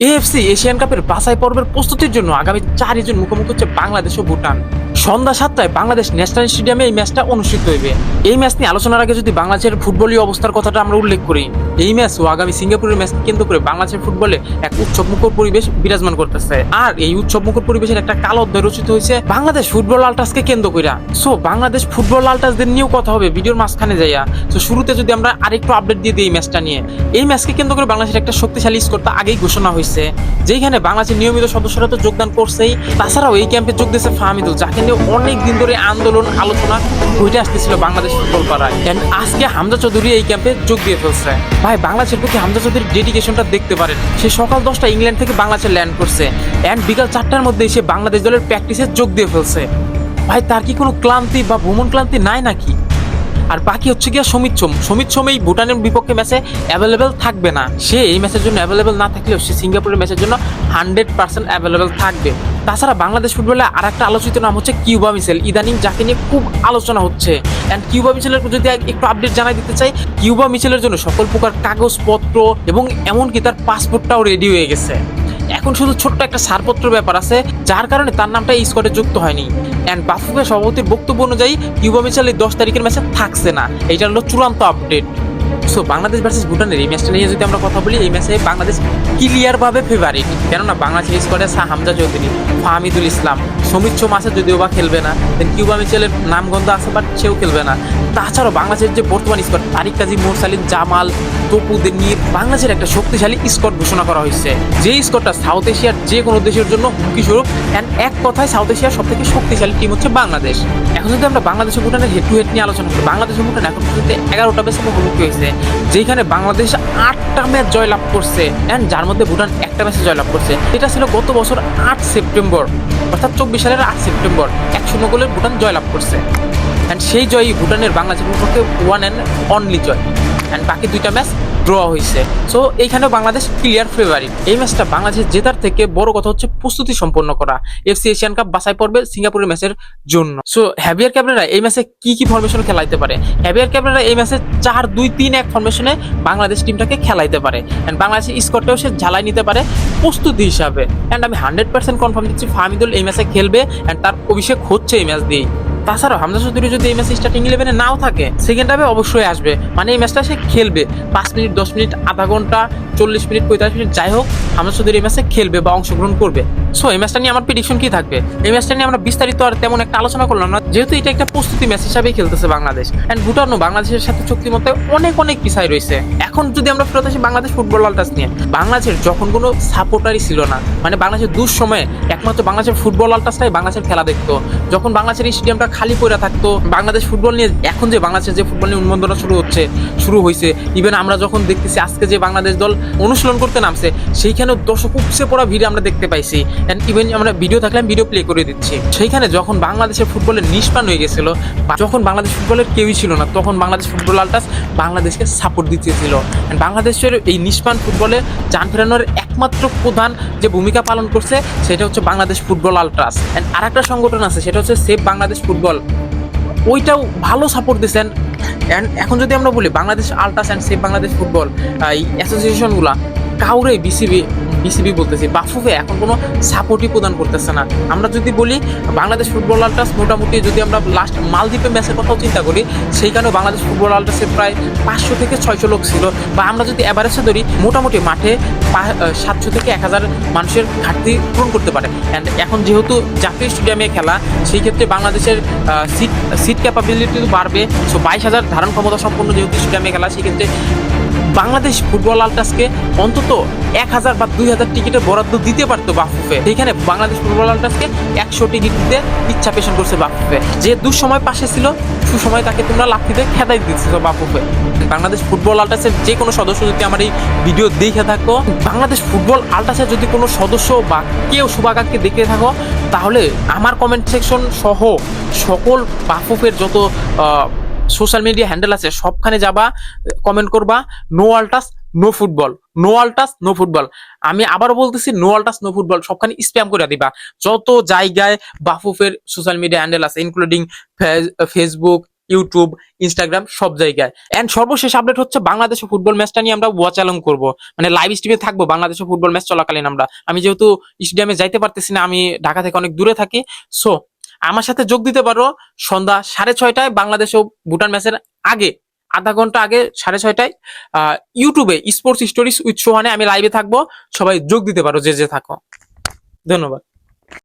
AFC Asian কাপের বাছাই পর্বের প্রস্তুতির জন্য আগামী চারই জুন মুখোমুখি হচ্ছে বাংলাদেশ ও ভুটান। সন্ধ্যা সাতটায় বাংলাদেশ ন্যাশনাল স্টেডিয়ামে এই ম্যাচটা অনুষ্ঠিত হইবে। এই ম্যাচ নিয়ে আলোচনার আগে যদি বাংলাদেশের ফুটবলীয় অবস্থার কথাটা আমরা উল্লেখ করি, এই ম্যাচ ও আগামী সিঙ্গাপুরের ম্যাচ কেন্দ্র করে বাংলাদেশের ফুটবলে এক উৎসবমুখর পরিবেশ বিরাজমান করতেছে। আর এই উৎসবমুখর পরিবেশের একটা কালো অধ্যায় রচিত হয়েছে বাংলাদেশ ফুটবল আলটাসকে কেন্দ্র কইরা। সো, বাংলাদেশ ফুটবল আলটাসদের নিয়েও কথা হবে, ভিডিওর মাঝখানে যাইয়া। তো শুরুতে যদি আমরা আরেকটু আপডেট দিয়ে দিই এই ম্যাচটা নিয়ে। এই ম্যাচকে কেন্দ্র করে বাংলাদেশের একটা শক্তিশালী স্কোরটা আগেই ঘোষণা হয়েছে। যেখানে বাংলাদেশের নিয়মিত সদস্যরা তো যোগদান করছেই, তাছাড়াও এই ক্যাম্পে যোগ দিয়েছে ফাহমিদুল, যাকে নিয়ে অনেক দিন ধরে আন্দোলন, আলোচনা হইতে আসতেছিল বাংলাদেশ ফুটবল পাড়ায়। And আজকে হামজা চৌধুরী এই ক্যাম্পে যোগ দিয়ে ফেলছে। ভাই, বাংলাদেশের প্রতি হামজা চৌধুরীর ডেডিকেশনটা দেখতে পারেন। সে সকাল দশটা ইংল্যান্ড থেকে বাংলাদেশে ল্যান্ড করছে। অ্যান্ড বিকাল চারটার মধ্যে এসে বাংলাদেশ দলের প্র্যাকটিসে যোগ দিয়ে ফেলছে। ভাই, তার কি কোনো ক্লান্তি বা ভ্রমণ ক্লান্তি নাই নাকি? আর বাকি হচ্ছে গিয়া সমিত সোম। সমিত সোম এই ভুটানের বিপক্ষে ম্যাচে অ্যাভেলেবেল থাকবে না। সে এই ম্যাচের জন্য অ্যাভেলেবেল না থাকলেও সে সিঙ্গাপুরের ম্যাচের জন্য হান্ড্রেড পার্সেন্ট অ্যাভেলেবেল থাকবে। তাছাড়া বাংলাদেশ ফুটবলে আর একটা আলোচিত নাম হচ্ছে কিউবা মিসেল ইদানিং যাকে নিয়ে খুব আলোচনা হচ্ছে। অ্যান্ড কিউবা মিসেলের যদি একটু আপডেট জানাই দিতে চাই, কিউবা মিসেলের জন্য সকল প্রকার কাগজপত্র এবং এমনকি তার পাসপোর্টটাও রেডি হয়ে গেছে। এখন শুধু ছোট্ট একটা ছাড়পত্র ব্যাপার আছে, যার কারণে তার নামটা এই স্কোয়াডে যুক্ত হয়নি। অ্যান্ড বাফুফের সভাপতির বক্তব্য অনুযায়ী কিউবা মিচেল দশ তারিখের ম্যাচে থাকছে না। এইটা হলো চূড়ান্ত আপডেট সো বাংলাদেশ ভার্সেস ভুটানের এই ম্যাচটা নিয়ে যদি আমরা কথা বলি, এই ম্যাচে বাংলাদেশ ক্লিয়ার ভাবে ফেভারিট কেননা বাংলাদেশের স্কোয়াডে আছে হামজা চৌধুরী, ফাহমিদুল ইসলাম। সমিত সোম আছে যদিও বা খেলবে না দেন কিউবা মিচেলের নামগন্ধ আছে বাট সেও খেলবে না। তাছাড়াও বাংলাদেশের যে বর্তমান স্কোয়াড তারিক কাজী মোরসালিন জামাল তপুদের নিয়ে বাংলাদেশের একটা শক্তিশালী স্কোয়াড ঘোষণা করা হয়েছে। যে স্কোয়াডটা সাউথ এশিয়ার যে কোনো দেশের জন্য হুমকি স্বরূপ অ্যান্ড এক কথায় সাউথ এশিয়ার সব থেকে শক্তিশালী টিম হচ্ছে বাংলাদেশ। এখন যদি আমরা বাংলাদেশ ও ভুটানের হেড টু হেড নিয়ে আলোচনা করি, বাংলাদেশ ও ভুটান এখন পর্যন্ত এগারোটা ম্যাচে মুখোমুখি হয়েছে। যেখানে বাংলাদেশ আটটা ম্যাচ জয়লাভ করছে অ্যান্ড যার মধ্যে ভুটান একটা ম্যাচে জয়লাভ করছে। এটা ছিল গত বছর আট সেপ্টেম্বর, অর্থাৎ চব্বিশ সালের আট সেপ্টেম্বর একশো শূন্য ভুটান জয়লাভ করছে। অ্যান্ড সেই জয়ই ভুটানের বাংলাদেশের বিপক্ষে ওয়ান অ্যান্ড অনলি জয়। অ্যান্ড বাকি দুইটা ম্যাচ ড্র হয়েছে সো এখানে বাংলাদেশ ক্লিয়ার ফেভারিট এই ম্যাচটা বাংলাদেশের জেতার থেকে বড় কথা হচ্ছে প্রস্তুতি সম্পন্ন করা। এফসি এশিয়ান কাপ বাছাই পর্বে সিঙ্গাপুরের ম্যাচের জন্য। সো হ্যাভিয়ার ক্যাবরেরা এই ম্যাচে কি কি ফরমেশন খেলাইতে পারে? হ্যাভিয়ার ক্যাবরেরা এই ম্যাচে চার দুই তিন এক ফরমেশনে বাংলাদেশ টিমটাকে খেলাইতে পারে। অ্যান্ড বাংলাদেশের স্কোরটাও সে ঝালাই নিতে পারে। প্রস্তুতি হিসাবে। অ্যান্ড আমি হান্ড্রেড পার্সেন্ট কনফার্ম দিচ্ছি, ফাহমিদুল এই ম্যাচে খেলবে অ্যান্ড তার অভিষেক হচ্ছে এই ম্যাচ দিয়েই। তাছাড়াও হামজা চৌধুরী যদি এই ম্যাচে স্টার্টিং ইলেভেনে নাও থাকে সেকেন্ড হাফে অবশ্যই আসবে। মানে এই ম্যাচটা সে খেলবে। পাঁচ মিনিট, দশ মিনিট, আধা ঘণ্টা, চল্লিশ মিনিট, পঁয়তাল্লিশ মিনিট, যাই হোক, হামজা চৌধুরী এই ম্যাচে খেলবে বা অংশগ্রহণ করবে। সো এই ম্যাচটা নিয়ে আমার প্রিডিকশন কি থাকবে? এই ম্যাচটা নিয়ে আমরা বিস্তারিত আর তেমন একটা আলোচনা করলাম না। যেহেতু এটা একটা প্রস্তুতি ম্যাচ হিসাবেই খেলতেছে বাংলাদেশ। অ্যান্ড ভুটানও বাংলাদেশের সাথে চুক্তি মতে অনেক অনেক পিছায় রয়েছে। এখন যদি আমরা ফেরত আসি বাংলাদেশ ফুটবল আলটাস নিয়ে, বাংলাদেশের যখন কোনো সাপোর্টারই ছিল না। মানে বাংলাদেশের দুঃসময়ে একমাত্র বাংলাদেশের ফুটবল আলটাসটাই বাংলাদেশের খেলা দেখতো। যখন বাংলাদেশের স্টেডিয়ামটা খালি পড়ে থাকতো, বাংলাদেশ ফুটবল নিয়ে এখন যে বাংলাদেশের যে ফুটবল নিয়ে উন্মোদনা শুরু হচ্ছে, শুরু হয়েছে ইভেন আমরা যখন দেখতেছি আজকে যে বাংলাদেশ দল অনুশীলন করতে নামছে, সেইখানেও দর্শক উপসে পড়া ভিড় আমরা দেখতে পাইছি। অ্যান্ড ইভেন আমরা ভিডিও থাকলে আমি ভিডিও প্লে করে দিচ্ছি। সেইখানে যখন বাংলাদেশের ফুটবলের নিষ্পান হয়ে গেছিল যখন বাংলাদেশ ফুটবলের কেউই ছিল না, তখন বাংলাদেশ ফুটবল আলটাস বাংলাদেশকে সাপোর্ট দিতেছিল। বাংলাদেশের এই নিষ্পান ফুটবলে যান ফেরানোর একমাত্র প্রধান যে ভূমিকা পালন করছে, সেটা হচ্ছে বাংলাদেশ ফুটবল আলট্রাস অ্যান্ড আর একটা সংগঠন আছে, সেটা হচ্ছে সেভ বাংলাদেশ ফুটবল। ওইটাও ভালো সাপোর্ট দিচ্ছেন অ্যান্ড এখন যদি আমরা বলি Bangladesh ultras and save Bangladesh football এই অ্যাসোসিয়েশনগুলা কাউরে বিসিবি বিসিবি বলতেছি। বাফুফে এখন কোনো সাপোর্টই প্রদান করতেছে না। আমরা যদি বলি, বাংলাদেশ ফুটবল আলট্রাস মোটামুটি যদি আমরা লাস্ট মালদ্বীপে ম্যাচের কথাও চিন্তা করি, সেইখানেও বাংলাদেশ ফুটবল আলট্রাসের প্রায় পাঁচশো থেকে ছয়শো লোক ছিল। বা আমরা যদি অ্যাভারেজে ধরি, মোটামুটি মাঠে সাতশো থেকে এক হাজার মানুষের ঘাটতি পূরণ করতে পারে। অ্যান্ড এখন যেহেতু জাতীয় স্টেডিয়ামে খেলা, সেই ক্ষেত্রে বাংলাদেশের সিট সিট ক্যাপাবিলিটি বাড়বে। সো বাইশ হাজার ধারণ ক্ষমতা সম্পন্ন যেহেতু স্টেডিয়ামে খেলা সেক্ষেত্রে বাংলাদেশ ফুটবল আলটাসকে অন্তত এক হাজার বা দুই হাজার টিকিটের বরাদ্দ দিতে পারতো বাফুফে। সেখানে বাংলাদেশ ফুটবল আলটাসকে একশো টিকিট দিতে ইচ্ছা পেশন করছে বাফুফে। যে দুঃসময় পাশে ছিল, সুসময় তাকে তোমরা লাফিতে খেদাই দিচ্ছ বাফুফে। বাংলাদেশ ফুটবল আলটাসের যে কোনো সদস্য যদি আমার এই ভিডিও দেখে থাকো, বাংলাদেশ ফুটবল আলটাসের যদি কোনো সদস্য বা কেউ শুভাকাঙ্ক্ষী দেখে থাকো, তাহলে আমার কমেন্ট সেকশন সহ সকল বাফুফের যত সোশ্যাল মিডিয়া হ্যান্ডেল আছে, সবখানে যাবা কমেন্ট করবা no ultras no football no ultras no football আমি আবারও বলতেছি নো আলটাস নো ফুটবল সবখানে স্প্যাম করে দিবা। যত জায়গায় বাফুফের সোশ্যাল মিডিয়া হ্যান্ডেল আছে ইনক্লুডিং ফেসবুক ইউটিউব ইনস্টাগ্রাম সব জায়গায়। এন্ড সর্বশেষ আপডেট হচ্ছে বাংলাদেশ ও ফুটবল ম্যাচটা নিয়ে আমরা ওয়াচ অ্যালং করব। মানে লাইভ স্ট্রিমে থাকব বাংলাদেশ ও ফুটবল ম্যাচ চলাকালীন আমরা। আমি যেহেতু স্টেডিয়ামে যাইতে পারতেছি না, আমি ঢাকা থেকে অনেক দূরে থাকি। সো আমার সাথে যোগ দিতে পারো সন্ধ্যা সাড়ে ছয়টায় বাংলাদেশ ও ভুটান ম্যাচের আগে। আধা ঘণ্টা আগে সাড়ে ছয়টায় ইউটিউবে স্পোর্টস স্টোরিজ উইথ সোহানে আমি লাইভে থাকব। সবাই যোগ দিতে পারো, যে যে থাকো। ধন্যবাদ।